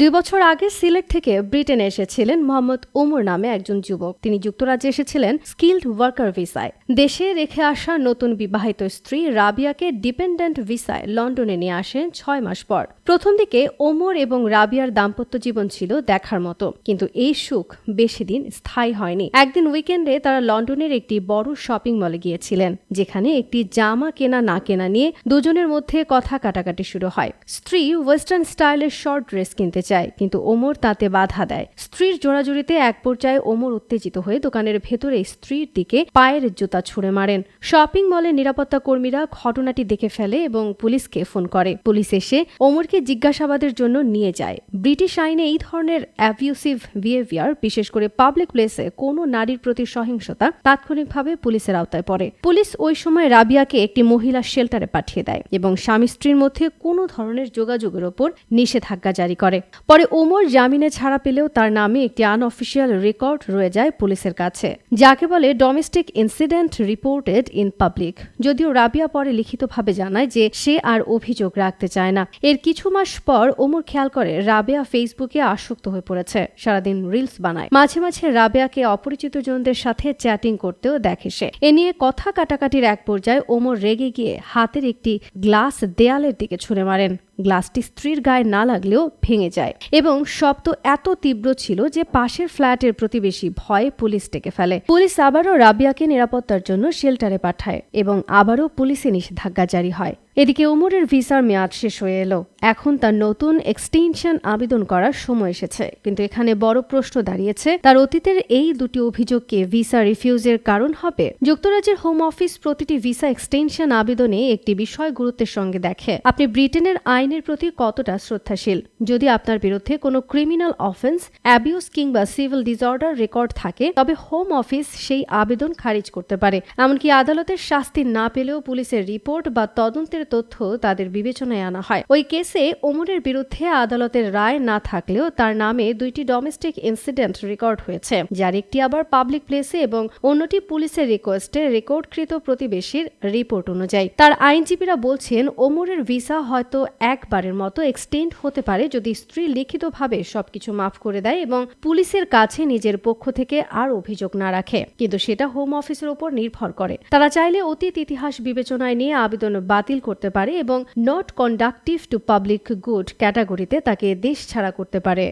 দুই বছর আগে সিলেট থেকে ব্রিটেনে এসেছিলেন মোহাম্মদ ওমর নামে একজন যুবক। তিনি যুক্তরাজ্যে এসেছিলেন স্কিল্ড ওয়ার্কার ভিসায়। দেশে রেখে আসা নতুন বিবাহিত স্ত্রী রাবিয়াকে ডিপেন্ডেন্ট ভিসায় লন্ডনে নিয়ে আসেন ছয় মাস পর। প্রথম দিকে ওমর এবং রাবিয়ার দাম্পত্য জীবন ছিল দেখার মতো, কিন্তু এই সুখ বেশি দিন স্থায়ী হয়নি। একদিন উইকেন্ডে তারা লন্ডনের একটি বড় শপিং মলে গিয়েছিলেন, যেখানে একটি জামা কেনা না কেনা নিয়ে দুজনের মধ্যে কথা কাটাকাটি শুরু হয়। স্ত্রী ওয়েস্টার্ন স্টাইলের শর্ট ড্রেস কিনতে চায়, কিন্তু ওমর তাতে বাধা দেয়। স্ত্রীর জোড়াজুড়িতে এক পর্যায়ে ওমর উত্তেজিত হয়ে দোকানের ভেতরে স্ত্রীর দিকে পায়ের জুতা ছুঁড়ে মারেন। শপিং মলের নিরাপত্তা কর্মীরা ঘটনাটি দেখে ফেলে এবং পুলিশকে ফোন করে। পুলিশ এসে ওমরকে জিজ্ঞাসাবাদের জন্য নিয়ে যায়। ব্রিটিশ আইনে এই ধরনের অ্যাবিউসিভ বিহেভিয়ার বিশেষ করে পাবলিক প্লেসে কোনো নারীর প্রতি সহিংসতা, তাৎক্ষণিকভাবে পুলিশের আওতায় পড়ে। পুলিশ ওই সময় রাবিয়াকে একটি মহিলা শেল্টারে পাঠিয়ে দেয় এবং স্বামী স্ত্রীর মধ্যে কোনো ধরনের যোগাযোগের ওপর নিষেধাজ্ঞা জারি করে। পরে ওমর জামিনে ছাড়া পেলেও তার নামে একটি আনঅফিসিয়াল রেকর্ড রয়ে যায় পুলিশের কাছে। যাকে বলে domestic incident reported in public যদিও রাবিয়া পরে লিখিতভাবে জানায় যে সে আর অভিযোগ রাখতে চায় না। এর কিছু মাস পর ওমর খেয়াল করে রাবেয়া ফেসবুকে আসক্ত হয়ে পড়েছে। সারাদিন রিলস বানায়। মাঝে মাঝে রাবেয়াকে অপরিচিত জনদের সাথে চ্যাটিং করতেও দেখে সে। এ নিয়ে কথা কাটাকাটির এক পর্যায়ে ওমর রেগে গিয়ে হাতের একটি গ্লাস দেয়ালের দিকে ছুঁড়ে মারেন। গ্লাসটি স্ত্রীর গায়ে না লাগলেও ভেঙে যায়। এবং শব্দ এত তীব্র ছিল যে পাশের ফ্ল্যাটের প্রতিবেশী ভয়ে পুলিশ ডেকে ফেলে। পুলিশ আবারও রাবিয়াকে নিরাপত্তার জন্য শেল্টারে পাঠায় এবং আবারও পুলিশে নিষেধাজ্ঞা জারি হয়। এদিকে উমরের ভিসার মেয়াদ শেষ হয়ে এলো। এখন তার নতুন এক্সটেনশন আবেদন করার সময় এসেছে। কিন্তু এখানে বড় প্রশ্ন দাঁড়িয়েছে, তার অতীতের এই দুটি অভিযোগকে ভিসা রিফিউজের কারণ হবে? যুক্তরাজ্যের হোম অফিস প্রতিটি ভিসা এক্সটেনশন আবেদনে একটি বিষয় গুরুত্বের সঙ্গে দেখে। আপনি ব্রিটেনের আইনের প্রতি কতটা শ্রদ্ধাশীল? যদি আপনার বিরুদ্ধে কোনো ক্রিমিনাল অফেন্স অ্যাবিউস কিংবা সিভিল ডিসঅর্ডার রেকর্ড থাকে, তবে হোম অফিস সেই আবেদন খারিজ করতে পারে। এমনকি আদালতের শাস্তি না পেলেও পুলিশের রিপোর্ট বা তদন্তের তথ্য তাদের বিবেচনায় আনা হয়। ওই কেসে ওমরের বিরুদ্ধে আদালতের রায় না থাকলেও তার নামে দুইটি ডোমেস্টিক ইনসিডেন্ট রেকর্ড হয়েছে। যার একটি আবার পাবলিক প্লেসে এবং অন্যটি পুলিশের রিকোয়েস্টে রেকর্ডকৃত প্রতিবেশীর রিপোর্ট অনুযায়ী। তার আইনজীবীরা বলছেন, ওমরের ভিসা হয়তো একবারের মতো এক্সটেন্ড হতে পারে যদি স্ত্রী লিখিতভাবে সবকিছু মাফ করে দেয় এবং পুলিশের কাছে নিজের পক্ষ থেকে আর অভিযোগ না রাখে। কিন্তু সেটা হোম অফিসের উপর নির্ভর করে। তারা চাইলে অতীত ইতিহাস বিবেচনায় নিয়ে আবেদন বাতিল করতে পারে এবং not conductive to public good ক্যাটাগরিতে তাকে দেশ ছাড়া করতে পারে।